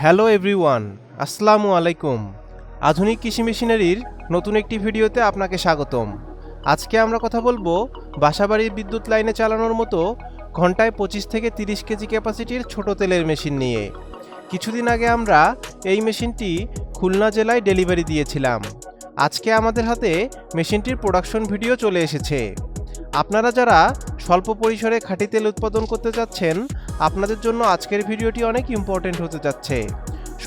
Hello everyone, আসসালামু আলাইকুম। আধুনিক কৃষি মেশিনারির নতুন একটি ভিডিওতে আপনাকে স্বাগতম। আজকে আমরা কথা বলব বাসাবাড়ির বিদ্যুৎ লাইনে চালানোর মতো ঘন্টায় পঁচিশ থেকে তিরিশ কেজি ক্যাপাসিটির ছোট তেলের মেশিন নিয়ে। কিছুদিন আগে আমরা এই মেশিনটি খুলনা জেলায় ডেলিভারি দিয়েছিলাম। আজকে আমাদের হাতে মেশিনটির প্রোডাকশন ভিডিও চলে এসেছে। আপনারা যারা স্বল্প পরিসরে খাঁটি তেল উৎপাদন করতে যাচ্ছেন আপনাদের জন্য আজকের ভিডিওটি অনেক ইম্পর্টেন্ট হতে যাচ্ছে।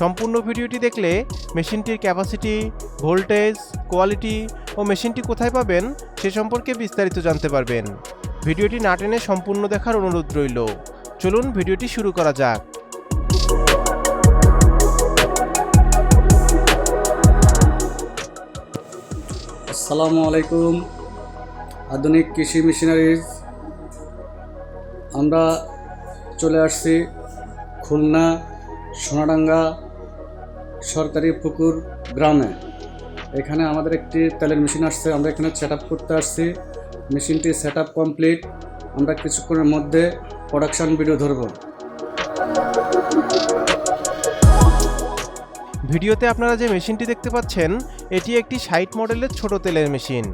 সম্পূর্ণ ভিডিওটি দেখলে মেশিনটির ক্যাপাসিটি ভোল্টেজ কোয়ালিটি ও মেশিনটি কোথায় পাবেন সে সম্পর্কে বিস্তারিত জানতে পারবেন। ভিডিওটি না টেনে সম্পূর্ণ দেখার অনুরোধ রইল। চলুন ভিডিওটি শুরু করা যাক। আসসালামু আলাইকুম। আধুনিক কৃষি মেশিনারিজ। আমরা চলে আসছি খুলনা, সোনাডাঙ্গা সরকারি পুকুর গ্রামে। এখানে আমাদের একটি তেলের মেশিন আসছে, আমরা এখানে সেট আপ করতে আসছি। মেশিনটি সেট আপ কমপ্লিট আমরা কিছুক্ষণের মধ্যে প্রোডাকশন ভিডিও ধরবো। ভিডিওতে আপনারা যে মেশিনটি দেখতে পাচ্ছেন, এটি একটি সাইট মডেলের ছোট তেলের মেশিন।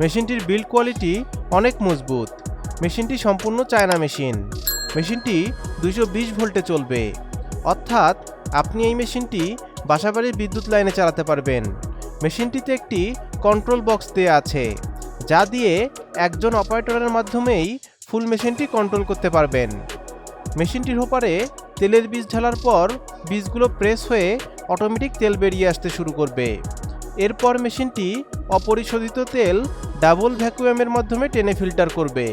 মেশিনটির বিল্ড কোয়ালিটি অনেক মজবুত। মেশিনটি সম্পূর্ণ চায়না মেশিন। মেশিনটি দুইশো বিশ ভোল্টে চলবে। অর্থাৎ আপনি এই মেশিনটি বাসাবাড়ির বিদ্যুৎ লাইনে চালাতে পারবেন। মেশিনটিতে একটি কন্ট্রোল বক্স দেওয়া আছে, যা দিয়ে একজন অপারেটরের মাধ্যমেই ফুল মেশিনটি কন্ট্রোল করতে পারবেন। মেশিনটির হোপারে তেলের বীজ ঢালার পর বীজগুলো প্রেস হয়ে অটোমেটিক তেল বেরিয়ে আসতে শুরু করবে। এরপর মেশিনটি অপরিশোধিত তেল ডাবল ভ্যাকুয়ামের মাধ্যমে টেনে ফিল্টার করবে।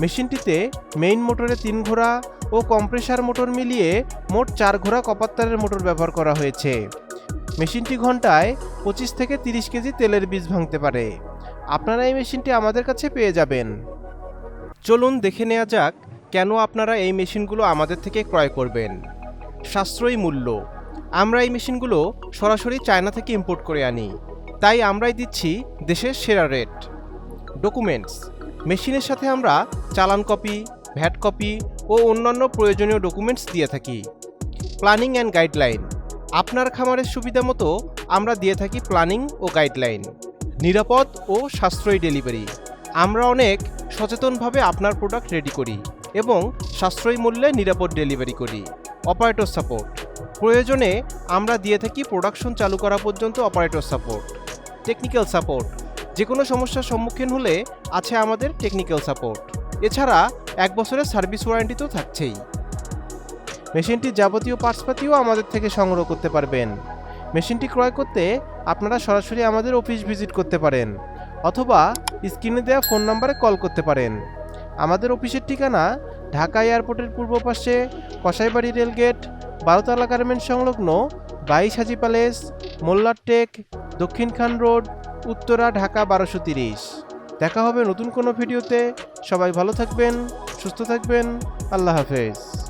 মেশিনটিতে মেইন মোটরে তিন ঘোড়া ও কম্প্রেসার মোটর মিলিয়ে মোট চার ঘোড়া কপার তারের মোটর ব্যবহার করা হয়েছে। মেশিনটি ঘন্টায় পঁচিশ থেকে তিরিশ কেজি তেলের বীজ ভাঙতে পারে। আপনারা এই মেশিনটি আমাদের কাছে পেয়ে যাবেন। চলুন দেখে নেওয়া যাক কেন আপনারা এই মেশিনগুলো আমাদের থেকে ক্রয় করবেন। সাশ্রয়ী মূল্য। আমরা এই মেশিনগুলো সরাসরি চায়না থেকে ইম্পোর্ট করে আনি। তাই আমরাই দিচ্ছি দেশের সেরা রেট ডকুমেন্টস মেশিনের সাথে আমরা চালান কপি, ভ্যাট কপি ও অন্যান্য প্রয়োজনীয় ডকুমেন্টস দিয়ে থাকি। Planning and guideline. আপনার খামারের সুবিধা মতো আমরা দিয়ে থাকি প্ল্যানিং ও গাইডলাইন। নিরাপদ ও সাশ্রয়ী ডেলিভারি। আমরা অনেক সচেতনভাবে আপনার প্রোডাক্ট রেডি করি এবং সাশ্রয়ী মূল্যে নিরাপদ ডেলিভারি করি। Operator support. প্রয়োজনে আমরা দিয়ে থাকি প্রোডাকশন চালু করা পর্যন্ত অপারেটর সাপোর্ট। Technical support. যে কোনো সমস্যার সম্মুখীন হলে আছে আমাদের টেকনিক্যাল সাপোর্ট এছাড়া এক বছরের সার্ভিস ওয়ারেন্টি তো থাকছেই। মেশিনটির যাবতীয় পার্টসপাতিও আমাদের থেকে সংগ্রহ করতে পারবেন। মেশিনটি ক্রয় করতে আপনারা সরাসরি আমাদের অফিস ভিজিট করতে পারেন, অথবা স্ক্রিনে দেওয়া ফোন নাম্বারে কল করতে পারেন। আমাদের অফিসের ঠিকানা ঢাকা এয়ারপোর্টের পূর্ব পাশে কসাইবাড়ি রেলগেট বারোতলা গার্মেন্ট সংলগ্ন বাইশ হাজি প্যালেস মোল্লার টেক দক্ষিণ খান রোড উত্তরা, ঢাকা বারোশো তিরিশ। দেখা হবে নতুন কোনো ভিডিওতে। সবাই ভালো থাকবেন, সুস্থ থাকবেন। আল্লাহ হাফেজ।